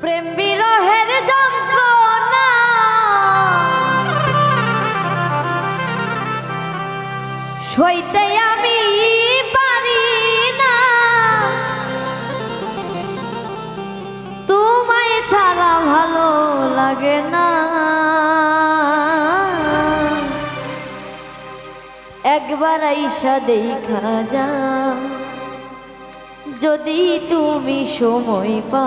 প্রেম বিরহের যন্ত্রণা। সইতে আমি পারি না। তোমায় ছাড়া ভালো লাগে না। একবার আইসা দেখা যা যদি তুমি সময় পা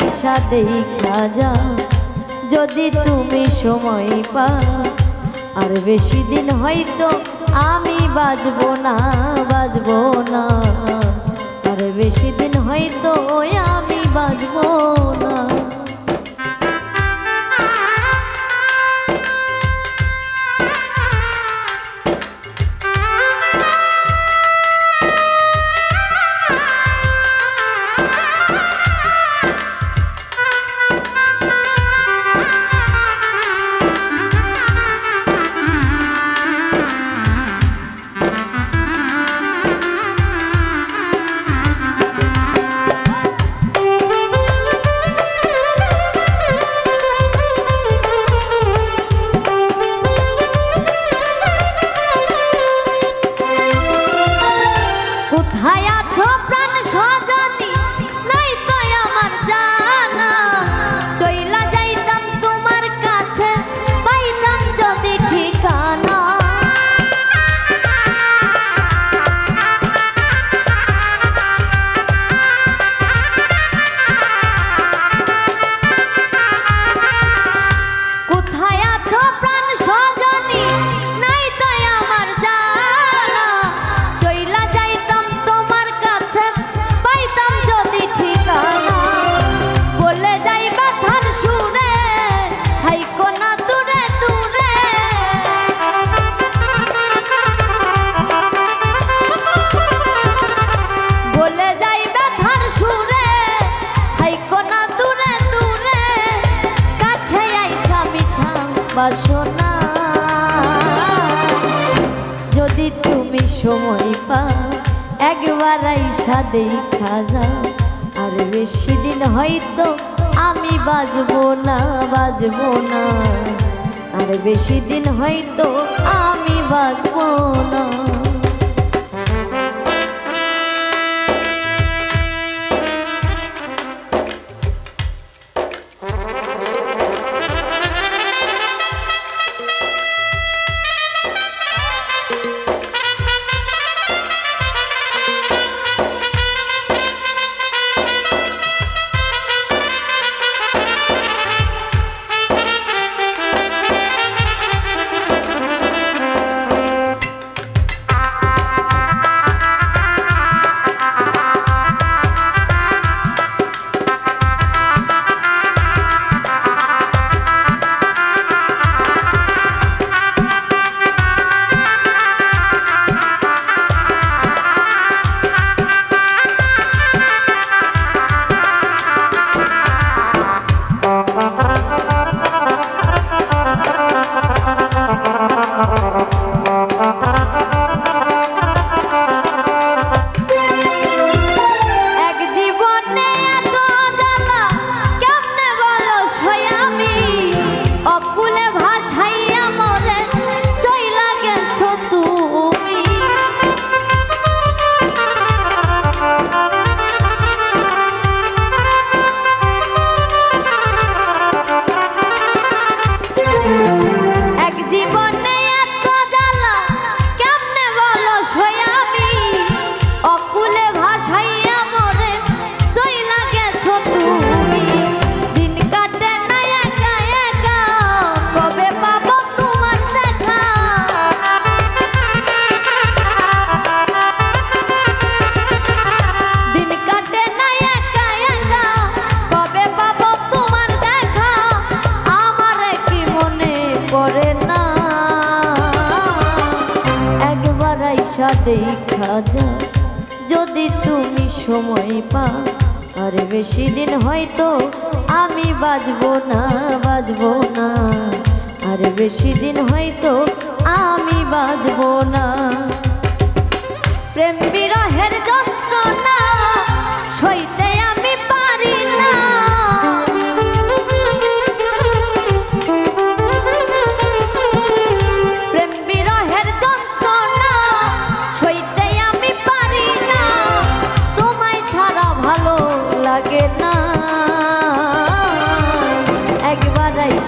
আইসা দেখা যদি তুমি সময় পা। আর বেশি দিন হয়তো আমি বাজবো না বাজবো না। আর বেশি দিন হয়তো আমি বাজবো না কোথায় আছো? বাসনা যদি তুমি সময় পাও, একবার আইসা দেখা যাও আর বেশি দিন হয়তো আমি বাজবো না বাজবো না। আর বেশি দিন হয়তো আমি বাজবো না। দেখা যা যদি তুমি সময় পা আর বেশি দিন হয়তো আমি বাজবো না বাজবো না। আর বেশি দিন হয়তো আমি বাজবো না। প্রেম বিরহের যন্ত্রণা